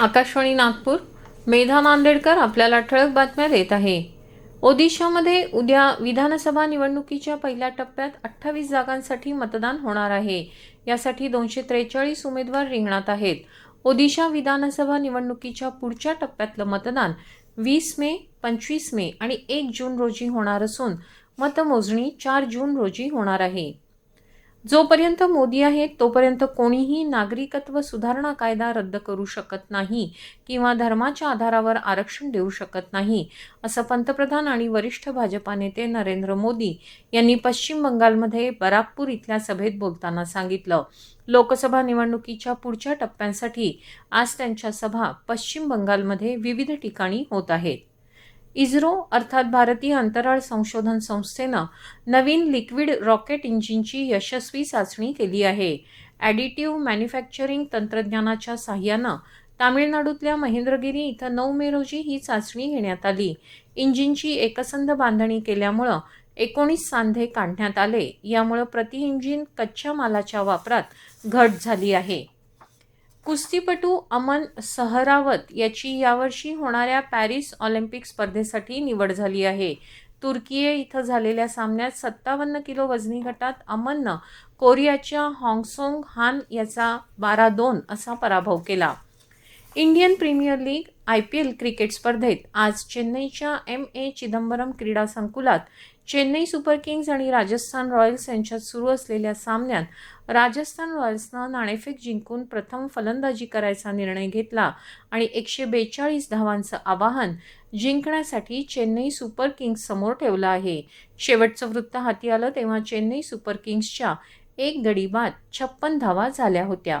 आकाशवाणी नागपूर. मेधा नांदेडकर आपल्याला ठळक बातम्या देत आहे. ओदिशामध्ये उद्या विधानसभा निवडणुकीच्या पहिल्या टप्प्यात अठ्ठावीस जागांसाठी मतदान होणार आहे. यासाठी दोनशे त्रेचाळीस उमेदवार रिंगणात आहेत. ओदिशा विधानसभा निवडणुकीच्या पुढच्या टप्प्यातलं मतदान वीस मे पंचवीस मे आणि एक जून रोजी होणार असून मतमोजणी चार जून रोजी होणार आहे. जोपर्यंत मोदी आहेत तोपर्यंत कोणीही नागरिकत्व सुधारणा कायदा रद्द करू शकत नाही किंवा धर्माच्या आधारावर आरक्षण देऊ शकत नाही असं पंतप्रधान आणि वरिष्ठ भाजपा नेते नरेंद्र मोदी यांनी पश्चिम बंगालमध्ये बराकपूर इथल्या सभेत बोलताना सांगितलं. लोकसभा निवडणुकीच्या पुढच्या टप्प्यांसाठी आज त्यांच्या सभा पश्चिम बंगालमध्ये विविध ठिकाणी होत आहेत. इस्रो अर्थात भारतीय अंतराळ संशोधन संस्थेनं नवीन लिक्विड रॉकेट इंजिनची यशस्वी चाचणी केली आहे. ॲडिटिव्ह मॅन्युफॅक्चरिंग तंत्रज्ञानाच्या साह्यानं तामिळनाडूतल्या महेंद्रगिरी इथं नऊ मे रोजी ही चाचणी घेण्यात आली. इंजिनची एकसंध बांधणी केल्यामुळं एकोणीस सांधे काढण्यात आले. यामुळं प्रति इंजिन कच्च्या मालाच्या वापरात घट झाली आहे. कुस्तीपटू अमन सहरावत याची यावर्षी होणाऱ्या पॅरिस ऑलिम्पिक स्पर्धेसाठी निवड झाली आहे. तुर्कीये इथं झालेल्या सामन्यात सत्तावन्न किलो वजनी गटात अमननं कोरियाच्या हाँगसोंग हान याचा बारा दोन असा पराभव केला. Indian Premier League I P L cricket स्पर्धेत आज चेन्नईच्या एम ए चिदंबरम क्रीडा संकुलात चेन्नई सुपर किंग्ज आणि राजस्थान रॉयल्स यांच्यात सुरू असलेल्या सामन्यात राजस्थान रॉयल्सनं नाणेफेक जिंकून प्रथम फलंदाजी करायचा निर्णय घेतला आणि एकशे बेचाळीस धावांचं आवाहन जिंकण्यासाठी चेन्नई सुपर किंग्ज समोर ठेवलं आहे. शेवटचं वृत्त हाती आलं तेव्हा चेन्नई सुपर किंग्जच्या एक गडी बाद छप्पन धावा झाल्या होत्या.